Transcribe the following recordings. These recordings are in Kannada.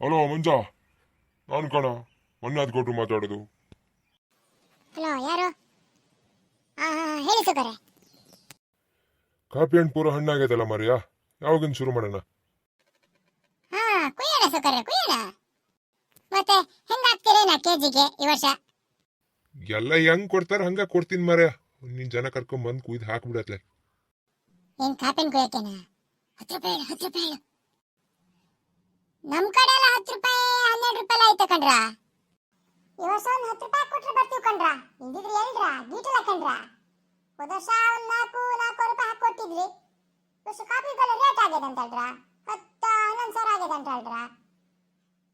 ಹಲೋ ಮಂಜ. ನಾನು ಕಣ ಮೊನ್ನೆ ಅದು ಕೊಟ್ಟು ಮಾತಾಡೋದು. ಹಲೋ ಯಾರು? ಆ, ಹೇಳಿ ಸುಕರೆ. ಕಾಪಿ ಹಣ್ಣು ಪೂರ ಹಣ್ಣಾಗೈತಲ್ಲ ಮರಿಯ? ಯಾವಾಗಿಂದ ಶುರು ಮಾಡೋಣ? ಹಾ ಕುಯ್ಯೋಣ ಸುಕರೆ ಕುಯ್ಯೋಣ. ಮತ್ತೆ ಹೆಂಗಾಗ್ತೀರೇನ ಕೆಜಿಗೆ ಈ ವರ್ಷ? ಎಲ್ಲ ಹೆಂಗ್ ಕೊಡ್ತಾರ ಹಂಗ ಕೊಡ್ತೀನಿ ಮಾರ್ಯ. ನಿನ್ ಜನ ಕರ್ಕೊಂಡ್ ಬಂದ್ ಕುಯ್ದು ಹಾಕ್ಬಿಡತ್ಲೆ. ಏನ್ ಕಾಪಿನ ಕುಯ್ಯಕೇನ ಹತ್ತು ರೂಪಾಯಿ ಹೇಳು, ಹತ್ತು ರೂಪಾಯಿ ಹೇಳು. ನಮ್ ಕಡೆ ಎಲ್ಲ ಹತ್ತು ರೂಪಾಯಿ, ಹನ್ನೆರಡು ರೂಪಾಯಿ ಎಲ್ಲ ಕಣ್ರ. ಈ ವರ್ಷ ಒಂದ್ ಹತ್ತು ರೂಪಾಯಿ ಕೊಟ್ರೆ ಬರ್ತೀವಿ ಕಣ್ರ. ಇಲ್ದಿದ್ರೆ ಎಲ್ರ? ಗೀಟಲ್ಲ ಕಣ್ರ? ಹೋದ ವರ್ಷ ನಾಲ್ಕು ನಾಲ್ಕು ರೂಪಾಯಿ ಹಾಕಿ ಕೊಟ್ಟಿದ್ರಿ. ವರ್ಷ ಕಾಫಿ ರೇಟ್ ಆಗಿದೆ ಅಂತ ಹೇಳ್ರ ಹತ್ತು, ಹನ್ನೊಂದು ಸಾವಿರ ಅಂತ ಹೇಳ್ರ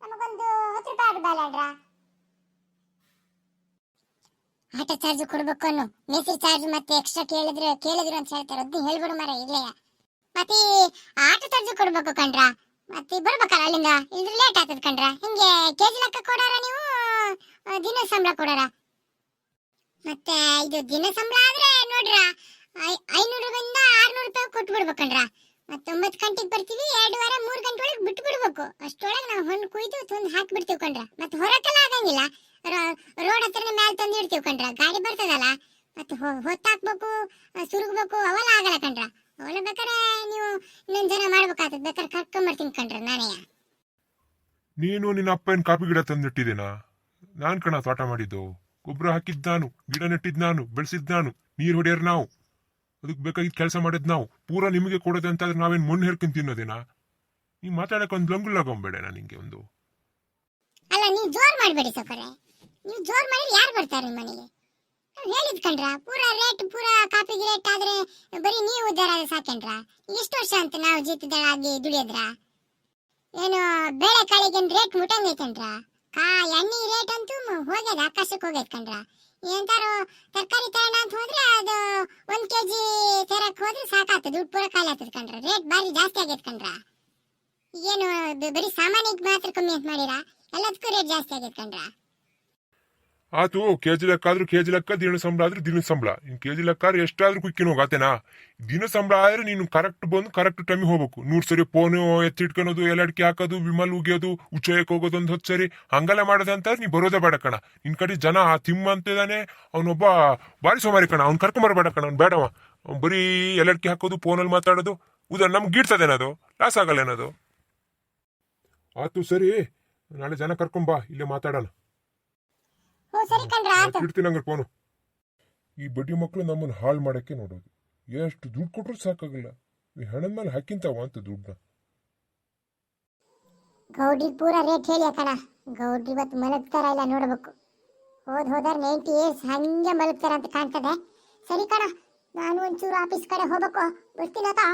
ನಮಗೊಂದು ಹತ್ತು ರೂಪಾಯಿ ಆಡ್ ಬೇಡ ಆಟೋ ಚಾರ್ಜ್ ಕೊಡ್ಬೇಕು ಅನ್ನು. ಮೇಸ್ತ್ರಿ ಚಾರ್ಜ್ ಮತ್ತೆ ಎಕ್ಸ್ಟ್ರಾ ಕೇಳಿದ್ರೆ, ಕೇಳಿದ್ರು ಅಂತ ಹೇಳ್ತಾರೆ ಅದನ್ನ ಹೇಳ್ಬಿಡು ಮರ ಇಲ್ಲೇ ಮತ್ತೆ ಆಟೋ ಚಾರ್ಜ್ ಕೊಡ್ಬೇಕು ಕಣ್ರ? ಮತ್ತೆ ಬರ್ಬೇಕಲ್ಲ ಅಲ್ಲಿಂದ? ಇಲ್ದ್ರೆ ಲೇಟ್ ಆಗ್ತದ ಕಣ್ರ. ಹಿಂಗೆ ಕೆಜಿ ಲೆಕ್ಕ ಕೊಡಾರ ನೀವು? ದಿನ ಸಂಬಳ ಕೊಡಾರ? ಮತ್ತೆ ಇದು ದಿನ ಸಂಬಳ ಆದ್ರೆ ನೋಡ್ರ, ಐ- ಐನೂರು ರೂಪಾಯಿಂದ ಆರ್ನೂರು ರೂಪಾಯಿ ಕೊಟ್ಟು ಬಿಡ್ಬೇಕಣ್ರ ಮತ್ತೆ ಒಂಬತ್ತು ಗಂಟೆಗೆ ಬರ್ತೀವಿ, ಎರಡೂವರೆ, ಮೂರು ಗಂಟೆ ಒಳಗೆ ಬಿಟ್ಟು ಬಿಡ್ಬೇಕು ಅಷ್ಟೊಳಗೆ ನಾವು ಹೊಣ್ಣು ಕುಯ್ದು ತಂದು ಹಾಕಿ ಬಿಡ್ತೀವಿ ಕಣ್ರ. ಮತ್ತೆ ಹೊರಕೆಲ್ಲ ಆಗಂಗಿಲ್ಲ. ರೋಡ್ ಹತ್ರನೇ ಮೇಲೆ ತಂದು ಇಡ್ತೀವಿ ಕಣ್ರ. ಗಾಡಿ ಬರ್ತದಲ್ಲ? ಮತ್ತೆ ಹೊತ್ತಾಕ್ಬೇಕು, ಸುರುಗ್ಬೇಕು, ಅವೆಲ್ಲ ಆಗಲ್ಲ ಕಣ್ರ. ಬೇಕಾದ್ರೆ ನೀವು ಇನ್ನೊಂದು ಜನ ಮಾಡ್ಬೇಕಾಗ್ತದೆ ಬೇಕಾದ್ರೆ ಕರ್ಕೊಂಬರ್ತೀನಿ ಕಣ್ರಿ ನಾನೇ. ನೀನು ನಿನ್ನ ಅಪ್ಪ ಏನ್ ಕಾಪಿ ಗಿಡ ತಂದಿಟ್ಟಿದ್ದೀನಾ? ನಾನ್ ಕಣ ತೋಟ ಮಾಡಿದ್ದು. ಗೊಬ್ಬರ ಹಾಕಿದ್ ನಾನು ಗಿಡ ನೆಟ್ಟಿದ್ ನಾನು ಬೆಳೆಸಿದ್ ನಾನು ನೀರು ಹೊಡೆಯರ್ ನಾವು. ಅದಕ್ಕೆ ಬೇಕಾಗಿದ್ ಕೆಲಸ ಮಾಡಿದ್ ನಾವು. ಪೂರ ನಿಮಗೆ ಕೊಡೋದು ಅಂತಾದ್ರೆ ನಾವೇನ್ ಮಣ್ಣು ಹೇರ್ಕೊಂಡ್ ತಿನ್ನೋದಿನ? ನೀ ಮಾತಾಡಕ್ಕೆ ಒಂದು ಲಂಗುಲಾಗೊಂಬೇಡ ನಾನು ನಿಂಗೆ ಒಂದು. ಅಲ್ಲ ನೀವು ಜೋರ್ ಮಾಡಬೇಡಿ ಸೌಕರ್ಯ. ನೀವು ಜೋರ್ ಮಾಡಿದ್ರೆ ಯಾರು ಬರ್ತಾರೆ ನಿಮ್ಮ ಮನೆಗೆ? ನಾವ್ ಹೇಳಿದ್ ಕಣ್ರ? ಪೂರ ರೇಟ್ ಪೂರ ಕಾಪಿಗೆ ರೇಟ್ ಆದ್ರೆ ಬರೀ ನೀವು ಆದ್ರೆ ಸಾಕೇನ್ರ? ಎಷ್ಟು ವರ್ಷ ಅಂತ ನಾವು ಜೀತದಳಾಗಿ ದುಡಿಯದ್ರ? ಏನು ಬೇಳೆ ಕಾಳಿಗೆ ರೇಟ್ ಮುಟ್ಟಂಗೈತನ್ರ? ಕಾ, ಎಣ್ಣೆ ರೇಟ್ ಅಂತೂ ಹೋಗ್ಯದ ಆಕಾಶಕ್ಕೆ ಹೋಗೈತ್ ಕಣ್ರ? ಎಂತಾರು ತರಕಾರಿ ತಗೋಣ ಅಂತ ಹೋದ್ರೆ ಅದು ಒಂದ್ ಕೆಜಿ ತರಕ್ ಹೋದ್ರೆ ಸಾಕಾಗ್ತದೆ, ದುಡ್ಡು ಪೂರ ಖಾಲಿ ಆಗ್ತದೆ ಕಣ್ರ? ರೇಟ್ ಬಾರಿ ಜಾಸ್ತಿ ಆಗೈತ್ ಕಣ್ರ? ಏನು ಬರೀ ಸಾಮಾನಿಗೆ ಮಾತ್ರ ಕಮ್ಮಿ ಅಂತ ಮಾಡಿರಾ? ಎಲ್ಲದಕ್ಕೂ ರೇಟ್ ಜಾಸ್ತಿ ಆಗೈತೆ ಕಣ್ರ? ಆತು ಕೆಜಿ ಲೆಕ್ಕ ಆದ್ರೂ ಕೆಜಿ ಲೆಕ್ಕ, ದಿನ ಸಂಬಳ ಆದ್ರೆ ದಿನ ಸಂಬಳ. ಇನ್ ಕೆಜಿ ಲೆಕ್ಕ ಆದ್ರೆ ಎಷ್ಟಾದ್ರೂ ಕುಕ್ಕಿನ ಹೋಗಾತೇನಾ ದಿನ ಸಂಬಳ ಆದ್ರೆ ನೀನು ಕರೆಕ್ಟ್ ಬಂದು ಕರೆಕ್ಟ್ ಟೈಮಿಗೆ ಹೋಗ್ಬೇಕು. ನೂರು ಸರಿ ಫೋನ್ ಎತ್ತಿಟ್ಕೊಳೋದು ಎಲ್ಲಡ್ಕೆ ಹಾಕೋದು, ವಿಮಲ್ ಉಗಿಯೋದು, ಉಚ್ಚಯಕ್ಕೆ ಹೋಗೋದು ಒಂದು ಹೊತ್ತು ಸರಿ. ಹಂಗೆಲ್ಲ ಅಂತ ನೀ ಬರೋದೇ ಬೇಡ ಕಣ. ನಿನ್ ಕಡೆ ಜನ ಆ ತಿಮ್ಮ ಅಂತಿದ್ದಾನೆ ಅವನೊಬ್ಬ ಬಾರಿ ಸೋಮಾರಿ ಕಣ. ಅವ್ನು ಕರ್ಕೊಂಬರಬೇಡ ಕಣ, ಅವ್ನು ಬೇಡವ. ಬರೀ ಎಲ್ಲಡ್ಕೆ ಹಾಕೋದು ಫೋನಲ್ಲಿ ಮಾತಾಡೋದು. ಉದಾ, ನಮ್ಗೆ ಗೀಡ್ತದೇನದು ಲಾಸ್ ಆಗಲ್ಲ ಏನದು ಆತು ಸರಿ, ನಾಳೆ ಜನ ಕರ್ಕೊಂಬಾ ಇಲ್ಲೇ ಮಾತಾಡೋಣ. ಹ್ಞೂ ಸರಿ ಕಣ್ರ ಆತು ಇಡ್ತೀನಿ ಹಂಗಾರೆ ಫೋನು. ಈ ಬಡ್ಡಿ ಮಕ್ಕಳು ನಮ್ಮನ್ನು ಹಾಳು ಮಾಡಕ್ಕೆ ನೋಡೋದು. ಎಷ್ಟು ದುಡ್ಡು ಕೊಟ್ರು ಸಾಕಾಗಲ್ಲ. ಈ ಹಣದ ಮೇಲೆ ಹಾಕಿಂತಾವ ಅಂತ ದುಡ್ಡನ್ನ ಗೌಡ್ರಿ ಪೂರ ರೇಟ್ ಹೇಳಿ ಕಣ ಗೌಡ್ರಿ ಇವತ್ತು ಮಲಗ್ತಾರ ಇಲ್ಲ ನೋಡ್ಬೇಕು. ಹೋದ್ ಹೋದಾರ ನೈಂಟಿ ಇಯರ್ಸ್ ಹಂಗೆ ಮಲಗ್ತಾರ ಅಂತ ಕಾಣ್ತದೆ. ಸರಿ ಕಣ ನಾನು ಒಂಚೂರು ಆಫೀಸ್ ಕಡೆ ಹೋಗ್ಬೇಕು. ಬರ್ತೀನತ್ತ